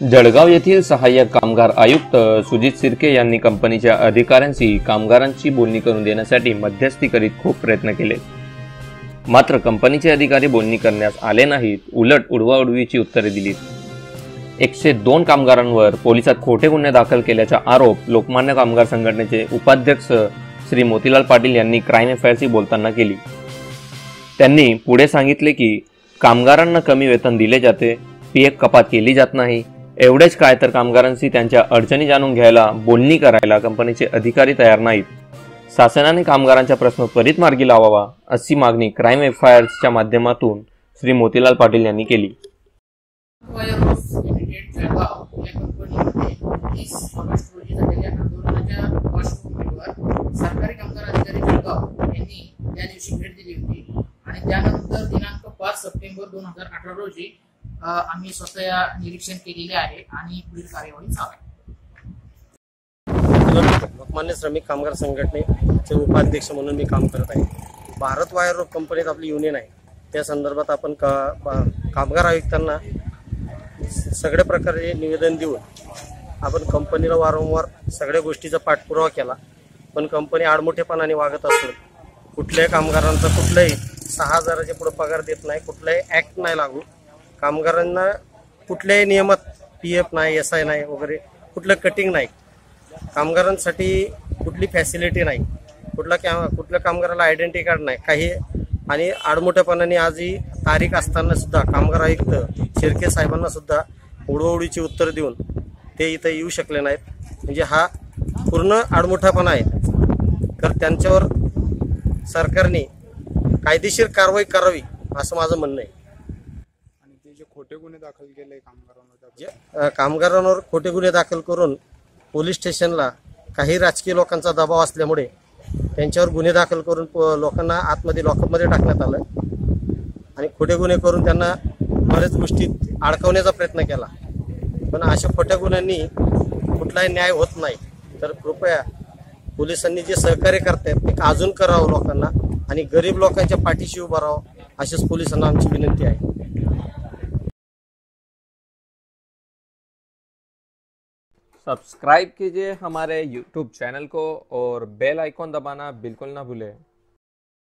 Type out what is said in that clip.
जळगाव येथील सहाय्यक कामगार आयुक्त सुजित सिरके यांनी कंपनीच्या अधिकाऱ्यांशी कामगारांची बोलणी करून देण्यासाठी मध्यस्थी करीत खूप प्रयत्न केले. मात्र कंपनीचे अधिकारी बोलणी करण्यास आले नाहीत उलट उडवाउडवीची उत्तरे दिलीत. एकशे दोन कामगारांवर पोलिसात खोटे गुन्हे दाखल केल्याचा आरोप लोकमान्य कामगार संघटनेचे उपाध्यक्ष श्री मोतीलाल पाटील यांनी क्राईम एफआयआरशी बोलताना केली. त्यांनी पुढे सांगितले की कामगारांना कमी वेतन दिले जाते पी एफ कपात केली जात नाही एवढेच काय तर कामगारांशी त्यांच्या अडचणी जाणून घ्यायला बोलणी करायला कंपनीचे अधिकारी तयार नाहीत. शासनाने कामगारांचा प्रश्न त्वरित मार्गी लावावा अशी मागणी क्राईम एफ आय आरच्या माध्यमातून श्री मोतीलाल पाटील यांनी केली. सरकारी कामगार अधिकारी जळगाव यांनी त्या दिवशी भेट दिली होती आणि त्यानंतर दिनांक पाच सप्टेंबर दोन हजार अठरा रोजी आम्ही स्वतः निरीक्षण केलेले आहे आणि पुढील कार्यवाही चालू आहे. लोकमान्य श्रमिक कामगार संघटनेचे उपाध्यक्ष म्हणून मी काम करत आहे. भारत वायर रोड कंपनीत आपली युनियन आहे. त्या संदर्भात आपण का बा- कामगार आयुक्तांना सगळ्या प्रकारचे निवेदन देऊन आपण कंपनीला वारंवार सगळ्या गोष्टीचा पाठपुरावा केला. पण कंपनी आडमोठेपणाने वागत असून कुठल्याही कामगारांचा कुठलंही सहा हजाराच्या पुढे पगार देत नाही कुठलाही ॲक्ट नाही लागू. कामगारांना कुठल्याही नियमात पी एफ नाही एस आय नाही वगैरे कुठलं कटिंग नाही. कामगारांसाठी कुठली फॅसिलिटी नाही. कुठला कॅ कुठल्या कामगाराला आयडेंटिटी कार्ड नाही. काही आणि आडमोठ्यापणाने आज ही तारीख असताना सुद्धा कामगार आयुक्त शिर्के साहेबांना सुद्धा उडवडीची उत्तर देऊन ते इथं येऊ शकले नाहीत. म्हणजे हा पूर्ण आडमोठापणा आहे. तर त्यांच्यावर सरकारने कायदेशीर कारवाई करावी असं माझं म्हणणं आहे. खोटे गुन्हे दाखल केले कामगारांवर अ, कामगारांवर खोटे गुन्हे दाखल करून पोलीस स्टेशनला काही राजकीय लोकांचा दबाव असल्यामुळे त्यांच्यावर गुन्हे दाखल करून प- लोकांना आतमध्ये लॉकअपमध्ये टाकण्यात आलं. आणि खोटे गुन्हे करून त्यांना बऱ्याच गोष्टीत अडकवण्याचा प्रयत्न केला. पण अशा खोट्या गुन्ह्यांनी कुठलाही न्याय होत नाही. तर कृपया पोलिसांनी जे सहकार्य करतायत ते अजून करावं लोकांना. आणि गरीब लोकांच्या पाठीशी उभं राहावं अशीच पोलिसांना आमची विनंती आहे. सब्सक्राइब कीजिए हमारे यूट्यूब चैनल को और बेल आइकॉन दबाना बिल्कुल ना भूलें।